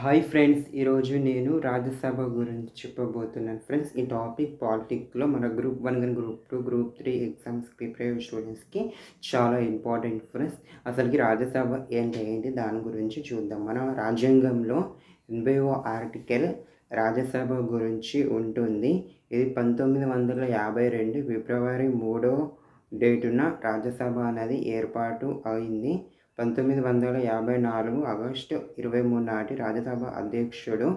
Hi friends ఈరోజు నేను రాజ్యసభ గురించి చెప్పబోతున్నాను. ఫ్రెండ్స్ ఈ టాపిక్ పాలిటిక్లో మన గ్రూప్ వన్ కానీ group two group three exams prepare అయ్యే స్టూడెంట్స్కి చాలా ఇంపార్టెంట్ ఫ్రెండ్స్ అసలుకి రాజ్యసభ ఏంటి ఏంటి దాని గురించి చూద్దాం. మన రాజ్యాంగంలో ఎనభైఓ ఆర్టికల్ రాజ్యసభ గురించి ఉంటుంది. ఇది పంతొమ్మిది వందల యాభై రెండు ఫిబ్రవరి మూడో డేటున రాజ్యసభ అనేది ఏర్పాటు అయింది. పంతొమ్మిది వందల యాభై నాలుగు ఆగస్టు ఇరవై మూడు నాటి రాజ్యసభ అధ్యక్షుడు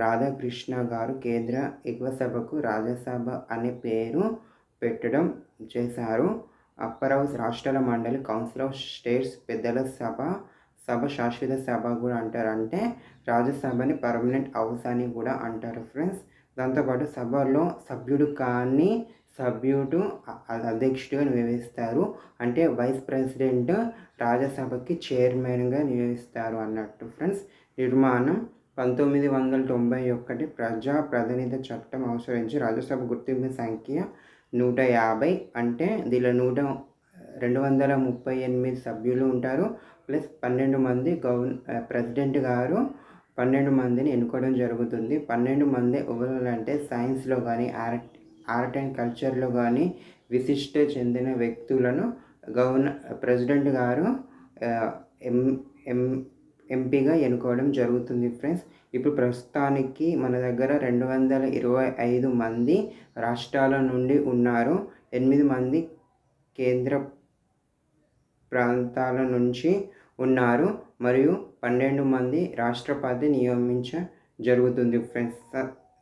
రాధాకృష్ణ గారు కేంద్ర ఎగువ సభకు రాజ్యసభ అనే పేరు పెట్టడం చేశారు. అప్పర్ హౌస్ రాష్ట్రాల మండలి కౌన్సిల్ ఆఫ్ స్టేట్స్ పెద్దల సభ సభ శాశ్వత సభ కూడా అంటారు అంటే రాజ్యసభని పర్మనెంట్ హౌస్ అని కూడా అంటారు ఫ్రెండ్స్. దాంతోపాటు సభలో సభ్యుడు కానీ సభ్యుడు అధ్యక్షుడిగా నియమిస్తారు. అంటే వైస్ ప్రెసిడెంట్ రాజ్యసభకి చైర్మన్గా నియమిస్తారు అన్నట్టు ఫ్రెండ్స్. నిర్మాణం పంతొమ్మిది వందల తొంభై ఒకటి ప్రజా ప్రతినిధి చట్టం అనుసరించి రాజ్యసభ గుర్తింపు సంఖ్య నూట యాభై అంటే దీనిలో నూట రెండు వందల ముప్పై ఎనిమిది సభ్యులు ఉంటారు. ప్లస్ పన్నెండు మంది గవర్న ప్రెసిడెంట్ గారు పన్నెండు మందిని ఎన్నుకోవడం జరుగుతుంది. పన్నెండు మంది ఎవరంటే సైన్స్లో కానీ ఆర్ట్ ఆర్ట్ అండ్ కల్చర్లో కానీ విశిష్ట చెందిన వ్యక్తులను గవర్న ప్రెసిడెంట్ గారు ఎం ఎం ఎంపీగా ఎన్నుకోవడం జరుగుతుంది ఫ్రెండ్స్. ఇప్పుడు ప్రస్తుతానికి మన దగ్గర రెండు వందల ఇరవై ఐదు మంది రాష్ట్రాల నుండి ఉన్నారు. ఎనిమిది మంది కేంద్ర ప్రాంతాల నుంచి ఉన్నారు. మరియు పన్నెండు మంది రాష్ట్రపతి నియమించ జరుగుతుంది ఫ్రెండ్స్.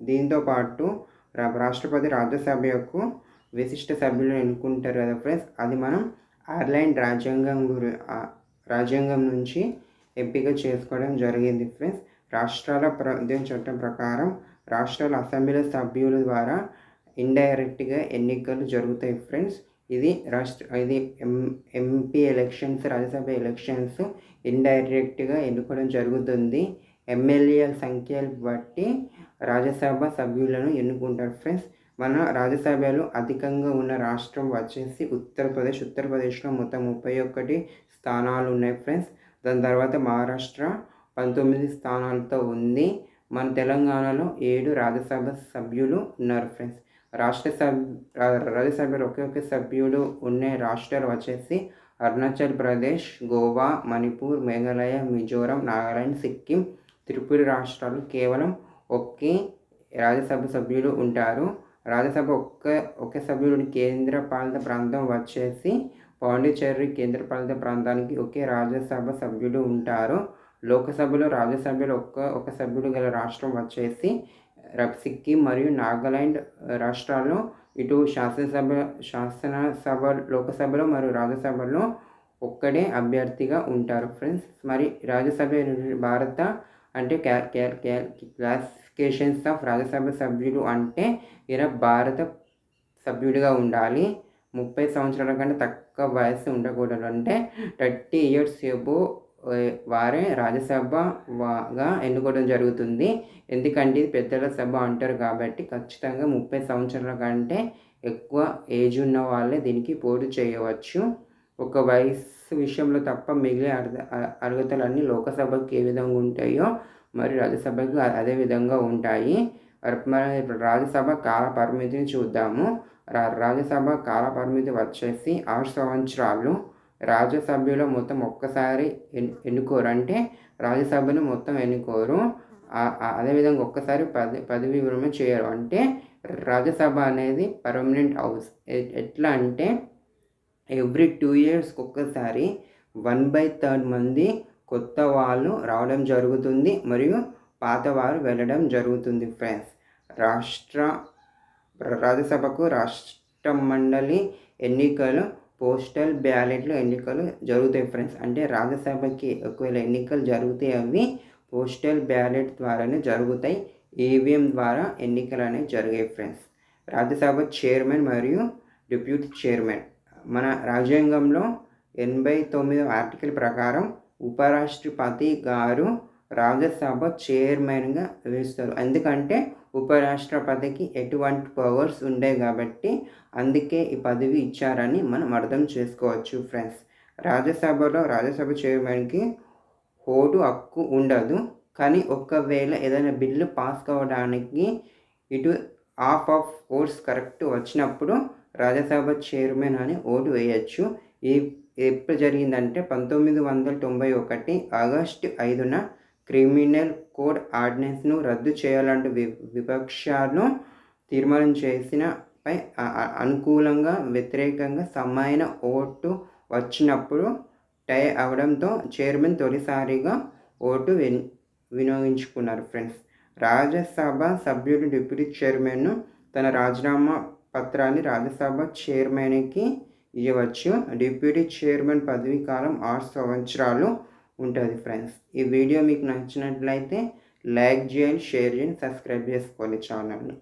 దీంతో పాటు రాష్ట్రపతి రాజ్యసభ యొక్క విశిష్ట సభ్యులను ఎన్నుకుంటారు కదా ఫ్రెండ్స్ అది మనం ఐర్లాండ్ రాజ్యాంగం గురి రాజ్యాంగం నుంచి ఎంపిక చేసుకోవడం జరిగింది ఫ్రెండ్స్ రాష్ట్రాల ప్రాంతీయ చట్టం ప్రకారం రాష్ట్రాల అసెంబ్లీ సభ్యుల ద్వారా ఇండైరెక్ట్గా ఎన్నికలు జరుగుతాయి ఫ్రెండ్స్ ఇది రాష్ట్ర ఇది M MP elections Rajya Sabha elections ఇండైరెక్ట్గా ఎన్నుకోవడం జరుగుతుంది. ఎమ్మెల్యేల సంఖ్యలు బట్టి రాజ్యసభ సభ్యులను ఎన్నుకుంటారు. ఫ్రెండ్స్ మన రాజ్యసభలో అధికంగా ఉన్న రాష్ట్రం వచ్చేసి ఉత్తరప్రదేశ్. ఉత్తరప్రదేశ్లో మొత్తం ముప్పై ఒకటి స్థానాలు ఉన్నాయి ఫ్రెండ్స్. దాని తర్వాత మహారాష్ట్ర పంతొమ్మిది స్థానాలతో ఉంది. మన తెలంగాణలో ఏడు రాజ్యసభ సభ్యులు ఉన్నారు ఫ్రెండ్స్. రాష్ట్ర సభ రాజ్యసభలో ఒకే ఒకే సభ్యుడు ఉండే రాష్ట్రాలు వచ్చేసి అరుణాచల్ ప్రదేశ్ గోవా మణిపూర్ మేఘాలయ మిజోరం నాగాలాండ్ సిక్కిం త్రిపుర రాష్ట్రాలు కేవలం ఒకే రాజ్యసభ సభ్యులు ఉంటారు. రాజ్యసభ ఒక్క ఒకే సభ్యుడు కేంద్ర పాలిత ప్రాంతం వచ్చేసి పాండిచేరి కేంద్ర పాలిత ప్రాంతానికి ఒకే రాజ్యసభ సభ్యులు ఉంటారు. లోకసభలో రాజ్యసభలో ఒక్క ఒక సభ్యుడు గల రాష్ట్రం వచ్చేసి సిక్కిం మరియు నాగాలాండ్ రాష్ట్రాల్లో ఇటు శాసనసభ శాసనసభ లోకసభలో మరియు రాజ్యసభలో ఒక్కడే అభ్యర్థిగా ఉంటారు. ఫ్రెండ్స్ మరి రాజ్యసభ భారత అంటే క్లాసిఫికేషన్స్ ఆఫ్ రాజ్యసభ సభ్యులు అంటే ఈయన భారత సభ్యుడిగా ఉండాలి. ముప్పై సంవత్సరాల కంటే తక్కువ వయసు ఉండకూడదు. అంటే థర్టీ ఇయర్స్ ఎబో వారే రాజ్యసభగా ఎన్నుకోవడం జరుగుతుంది. ఎందుకంటే ఇది పెద్దల సభ అంటారు కాబట్టి ఖచ్చితంగా ముప్పై సంవత్సరాల కంటే ఎక్కువ ఏజ్ ఉన్న వాళ్ళే దీనికి పోటీ చేయవచ్చు. ఒక వయసు విషయంలో తప్ప మిగిలిన అర్హత అర్హతలన్నీ లోకసభకి ఏ విధంగా ఉంటాయో మరి రాజ్యసభకు అదే విధంగా ఉంటాయి. ఇప్పుడు రాజ్యసభ కాల పరిమితిని చూద్దాము. రా- రాజ్యసభ కాల పరిమితి వచ్చేసి ఆరు సంవత్సరాలు. రాజ్యసభ్యులు మొత్తం ఒక్కసారి ఎన్ ఎన్నుకోరు. అంటే రాజ్యసభను మొత్తం ఎన్నుకోరు. అదేవిధంగా ఒక్కసారి పది పదవి విరమణ చేయరు. అంటే రాజ్యసభ అనేది పర్మనెంట్ హౌస్. ఎట్లా అంటే ఎవ్రీ టూ ఇయర్స్కి ఒక్కసారి వన్ బై థర్డ్ మంది కొత్త వాళ్ళు రావడం జరుగుతుంది మరియు పాతవారు వెళ్ళడం జరుగుతుంది ఫ్రెండ్స్ రాష్ట్ర రాజ్యసభకు రాష్ట్ర మండలి ఎన్నికలు పోస్టల్ బ్యాలెట్లు ఎన్నికలు జరుగుతాయి ఫ్రెండ్స్ అంటే రాజ్యసభకి ఒకవేళ ఎన్నికలు జరుగుతాయి అవి పోస్టల్ బ్యాలెట్ ద్వారానే జరుగుతాయి. ఈవీఎం ద్వారా ఎన్నికలు అనేవి జరిగాయి ఫ్రెండ్స్ రాజ్యసభ చైర్మన్ మరియు డిప్యూటీ చైర్మన్ మన రాజ్యాంగంలో ఎనభై తొమ్మిదో ఆర్టికల్ ప్రకారం ఉపరాష్ట్రపతి గారు రాజ్యసభ చైర్మన్గా వేస్తారు ఎందుకంటే ఉపరాష్ట్రపతికి ఎటువంటి పవర్స్ ఉండే కాబట్టి అందుకే ఈ పదవి ఇచ్చారని మనం అర్థం చేసుకోవచ్చు ఫ్రెండ్స్ రాజ్యసభలో రాజ్యసభ చైర్మన్కి ఓటు హక్కు ఉండదు. కానీ ఒకవేళ ఏదైనా బిల్లు పాస్ కావడానికి ఇటు హాఫ్ ఆఫ్ ఓట్స్ కరెక్ట్ వచ్చినప్పుడు రాజ్యసభ చైర్మన్ అని ఓటు వేయచ్చు. ఈ ఎప్పుడు జరిగిందంటే పంతొమ్మిది వందల తొంభై ఒకటి ఆగస్టు ఐదున క్రిమినల్ కోడ్ ఆర్డినెన్స్ను రద్దు చేయాలంటూ వి విపక్షాలు తీర్మానం చేసిన పై అనుకూలంగా వ్యతిరేకంగా సమ్మైన ఓటు వచ్చినప్పుడు టై అవడంతో చైర్మన్ తొలిసారిగా ఓటు విన్ వినియోగించుకున్నారు. ఫ్రెండ్స్ రాజ్యసభ సభ్యుడు డిప్యూటీ చైర్మన్ను తన రాజీనామా పత్రాన్ని రాజ్యసభ చైర్మన్కి ఇవ్వచ్చు. డిప్యూటీ చైర్మన్ పదవీ కాలం ఆరు సంవత్సరాలు ఉంటుంది ఫ్రెండ్స్. ఈ వీడియో మీకు నచ్చినట్లయితే లైక్ చేయండి షేర్ చేయండి సబ్స్క్రైబ్ చేసుకోవాలి ఛానల్ని.